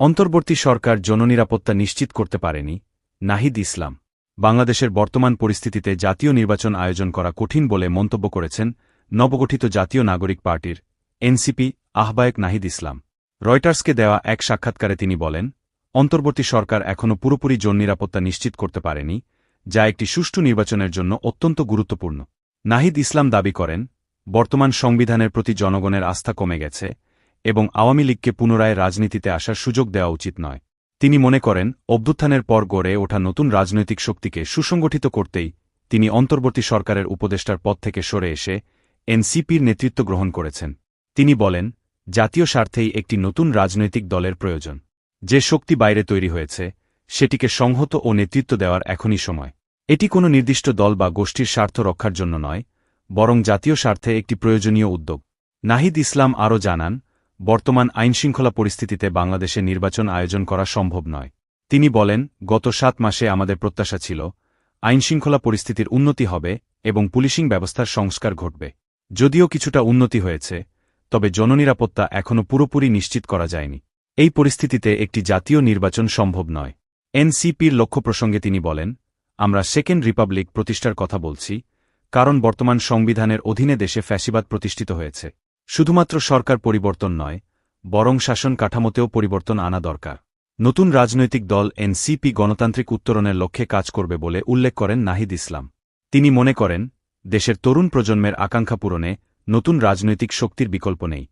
অন্তর্বর্তী সরকার জননিরাপত্তা নিশ্চিত করতে পারেনি। নাহিদ ইসলাম, বাংলাদেশের বর্তমান পরিস্থিতিতে জাতীয় নির্বাচন আয়োজন করা কঠিন বলে মন্তব্য করেছেন নবগঠিত জাতীয় নাগরিক পার্টির এনসিপি আহ্বায়ক নাহিদ ইসলাম। রয়টার্সকে দেওয়া এক সাক্ষাৎকারে তিনি বলেন, অন্তর্বর্তী সরকার এখনও পুরোপুরি জননিরাপত্তা নিশ্চিত করতে পারেনি, যা একটি সুষ্ঠু নির্বাচনের জন্য অত্যন্ত গুরুত্বপূর্ণ। নাহিদ ইসলাম দাবি করেন, বর্তমান সংবিধানের প্রতি জনগণের আস্থা কমে গেছে এবং আওয়ামী লীগকে পুনরায় রাজনীতিতে আসার সুযোগ দেওয়া উচিত নয়। তিনি মনে করেন, অভ্যুত্থানের পর গড়ে ওঠা নতুন রাজনৈতিক শক্তিকে সুসংগঠিত করতেই তিনি অন্তর্বর্তী সরকারের উপদেষ্টার পদ থেকে সরে এসে এনসিপির নেতৃত্ব গ্রহণ করেছেন। তিনি বলেন, জাতীয় স্বার্থেই একটি নতুন রাজনৈতিক দলের প্রয়োজন। যে শক্তি বাইরে তৈরি হয়েছে, সেটিকে সংহত ও নেতৃত্ব দেওয়ার এখনই সময়। এটি কোনো নির্দিষ্ট দল বা গোষ্ঠীর স্বার্থ রক্ষার জন্য নয়, বরং জাতীয় স্বার্থে একটি প্রয়োজনীয় উদ্যোগ। নাহিদ ইসলাম আরও জানান বর্তমান আইনশৃঙ্খলা পরিস্থিতিতে বাংলাদেশে নির্বাচন আয়োজন করা সম্ভব নয়। তিনি বলেন, গত সাত মাসে আমাদের প্রত্যাশা ছিল, আইনশৃঙ্খলা পরিস্থিতির উন্নতি হবে এবং পুলিশিং ব্যবস্থার সংস্কার ঘটবে। যদিও কিছুটা উন্নতি হয়েছে, তবে জননিরাপত্তা এখনও পুরোপুরি নিশ্চিত করা যায়নি। এই পরিস্থিতিতে একটি জাতীয় নির্বাচন সম্ভব নয়। এনসিপির লক্ষ্য প্রসঙ্গে তিনি বলেন, আমরা সেকেন্ড রিপাবলিক প্রতিষ্ঠার কথা বলছি, কারণ বর্তমান সংবিধানের অধীনে দেশে ফ্যাসিবাদ প্রতিষ্ঠিত হয়েছে। শুধুমাত্র সরকার পরিবর্তন নয়, বরং শাসন কাঠামোতেও পরিবর্তন আনা দরকার। নতুন রাজনৈতিক দল এনসিপি গণতান্ত্রিক উত্তরণের লক্ষ্যে কাজ করবে বলে উল্লেখ করেন নাহিদ ইসলাম। তিনি মনে করেন, দেশের তরুণ প্রজন্মের আকাঙ্ক্ষা পূরণে নতুন রাজনৈতিক শক্তির বিকল্প নেই।